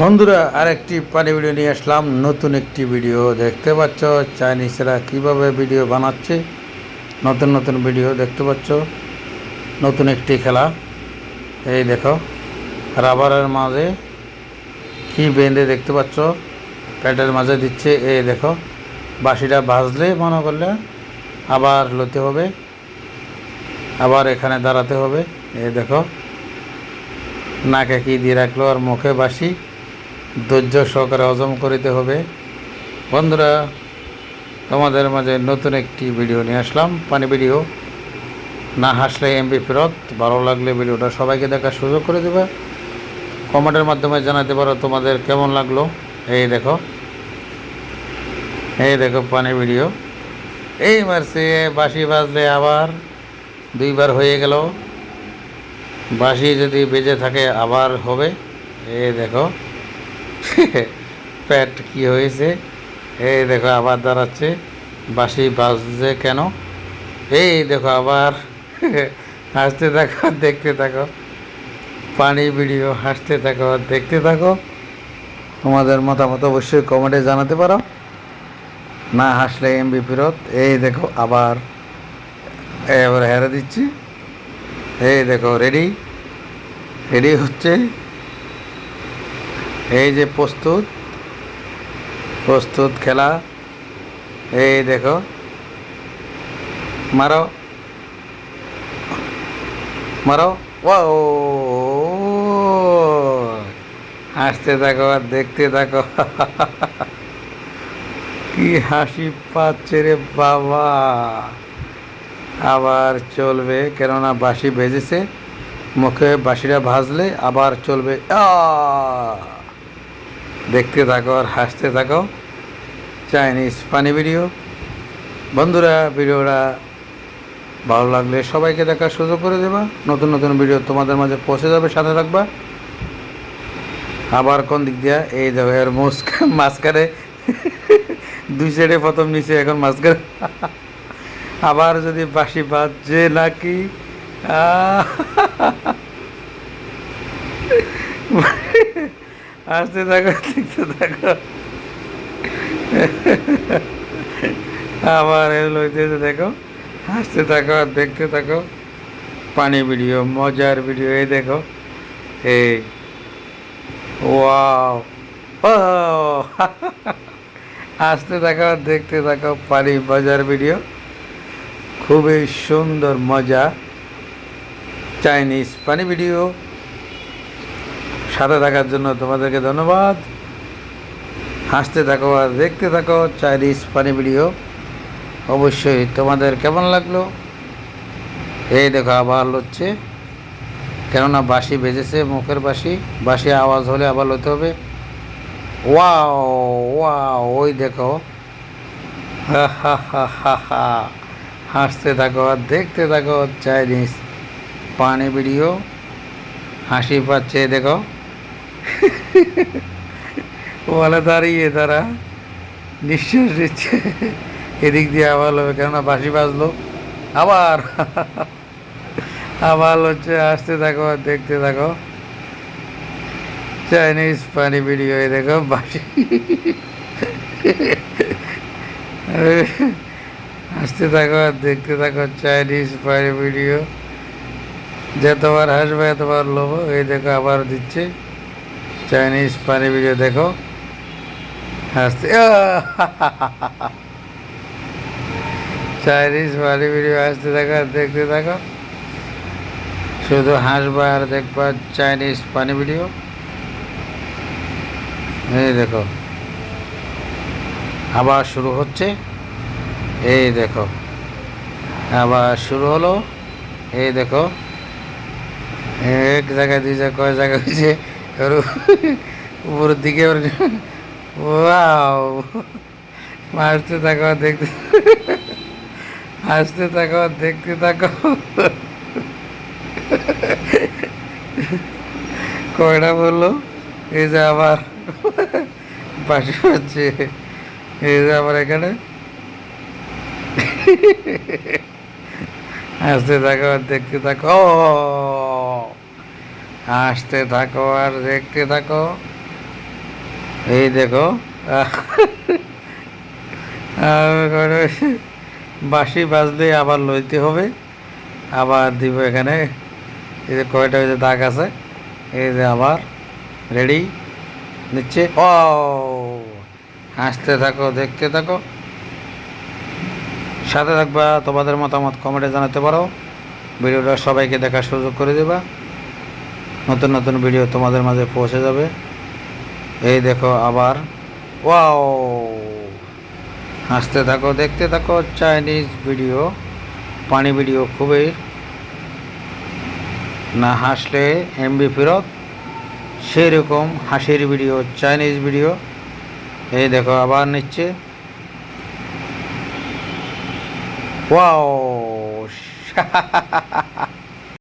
বন্ধুরা, আরেকটি পানি ভিডিও নিয়ে আসলাম। নতুন একটি ভিডিও দেখতে পাচ্ছ। চাইনিজরা কীভাবে ভিডিও বানাচ্ছে? নতুন নতুন ভিডিও দেখতে পাচ্ছ। নতুন একটি খেলা। এই দেখো, রাবারের মাঝে কি বেঁধে দেখতে পাচ্ছ? প্যাটের মাঝে দিচ্ছে, এই দেখো। বাঁশিটা ভাজলে মনে করলে আবার লতে হবে। আবার এখানে দাঁড়াতে হবে। এই দেখো, নাকে কি দিয়ে রাখল? আর মুখে বাসি ধৈর্য সহকারে হজম করিতে হবে। বন্ধুরা, তোমাদের মাঝে নতুন একটি ভিডিও নিয়ে আসলাম। পানি ভিডিও। না হাসলে এমবি ফেরত, ভালো লাগলে ভিডিওটা সবাইকে দেখার সুযোগ করে দেবে। কমেন্টের মাধ্যমে জানাতে পারো তোমাদের কেমন লাগল। এই দেখো। এই দেখো পানি ভিডিও। এই মারছে, বাঁশি বাজলে আবার দুইবার হয়ে গেল। বাঁশি যদি বেজে থাকে আবার হবে। এই দেখো। প্যাট কি হয়েছে? এই দেখো, আবার দাঁড়াচ্ছে। বাসি বাজছে কেন? এই দেখো, আবার হাসতে থাকো, দেখতে থাকো। পানি ভিডিও, হাসতে থাকো, দেখতে থাকো। তোমাদের মতামত অবশ্যই কমেন্টে জানাতে পারো। না হাসলে এমবি ফেরত। এই দেখো, আবার এবার হেরে দিচ্ছি। এই দেখো রেডি রেডি হচ্ছে। এই যে প্রস্তুত প্রস্তুত খেলা। এই দেখো, মারো মারো ও হাসতে থাকো আর দেখতে থাকো। কি হাসি পাচ্ছে রে বাবা। আবার চলবে, কেননা বাঁশি বেজেছে, মুখে বাঁশিটা ভাজলে আবার চলবে। আ! দেখতে থাকো আর হাসতে থাকো। চাইনিজ ফানি ভিডিও বন্ধুরা, ভিডিওটা ভালো লাগলে সবাইকে দেখার সুযোগ করে দেবা। নতুন নতুন ভিডিও তোমাদের মাঝে পৌঁছে যাবে, সাথে থাকবা। আবার কোন দিক দিয়া? এই দেখো, এর মুস্কা মাঝখানে। দুই সাইডে প্রথম, নিচে, এখন মাঝখানে। আবার যদি বাঁশি বাজছে নাকি! আসতে থাকো, দেখতে থাকো। আবার লইতেছে দেখো হাসতে থাকো আর দেখতে থাকো। পানি ভিডিও, মজার ভিডিও, এই দেখো। এই ও হাসতে থাকো দেখতে থাকো, পানি মজার ভিডিও। খুবই সুন্দর মজা। চাইনিজ পানি ভিডিও। সাথে থাকার জন্য তোমাদেরকে ধন্যবাদ। হাসতে থাকো আর দেখতে থাকো চাইনিজ পানি ভিডিও অবশ্যই তোমাদের কেমন লাগল? এই দেখো, আবার হচ্ছে কেননা বাঁশি বেজেছে, মুখের বাঁশি। বাঁশি আওয়াজ হলে আবার হতে হবে। ওয়াও ওয়াও, ওই দেখো। হা হা হা হাসতে থাকো আর দেখতে থাকো চাইনিজ পানি ভিডিও হাসি পাচ্ছে, দেখো। বলে দাঁড়িয়ে তারা নিঃশ্বাস দিচ্ছে এদিক দিয়ে আবার হবে কেননা বাঁশি বাজলো। আবার আবার হচ্ছে আসতে থাকো, দেখতে থাকো। চাইনিজ পানি ভিডিও এই দেখো, বাঁশি। আসতে থাকো আর দেখতে থাকো চাইনিজ পানি ভিডিও যতবার হাসবে এতবার লোভ, এই দেখো, আবার দিচ্ছে। চাইনিজ পানি ভিডিও দেখো। হাসতে চাইনিজ পানি ভিডিও হাসতে থাকো দেখতে থাকো। শুধু হাসবা আর দেখবা চাইনিজ পানি ভিডিও এই দেখো। আবার শুরু হচ্ছে। এই দেখো। আবার শুরু হলো। এই দেখো। এক জায়গায়, দুই জায়গায়, কয় জায়গা হয়েছে? এবার উপরের দিকে এবার ওয়াও আসতে থাকো দেখতে আসতে থাকো দেখতে থাকো কয়টা বলল এই যে আবার পাশে হচ্ছে এই যে আবার এখানে আসতে থাকো দেখতে থাকো আসতে থাকো আর দেখতে থাকো। এই দেখো। বাঁশি বাজলে আবার লইতে হবে। আবার দিব এখানে। এই যে কয়টা ওই যে দাগ আছে, এই যে আবার। রেডি নিচ্ছে? ও! হাসতে থাকো, দেখতে থাকো। সাথে থাকবা, তোমাদের মতামত কমেন্টে জানাতে পারো। ভিডিওটা সবাইকে দেখার সুযোগ করে দেবা। নতুন নতুন ভিডিও তোমাদের মাঝে পৌঁছে যাবে। এই দেখো আবার। ওয়াও হাসতে থাকো, দেখতে থাকো চাইনিজ ভিডিও পানি ভিডিও খুবই। না হাসলে এমবি ফেরত। সেই রকম হাসির ভিডিও চাইনিজ ভিডিও এই দেখো আবার নিচ্ছে। ওয়াও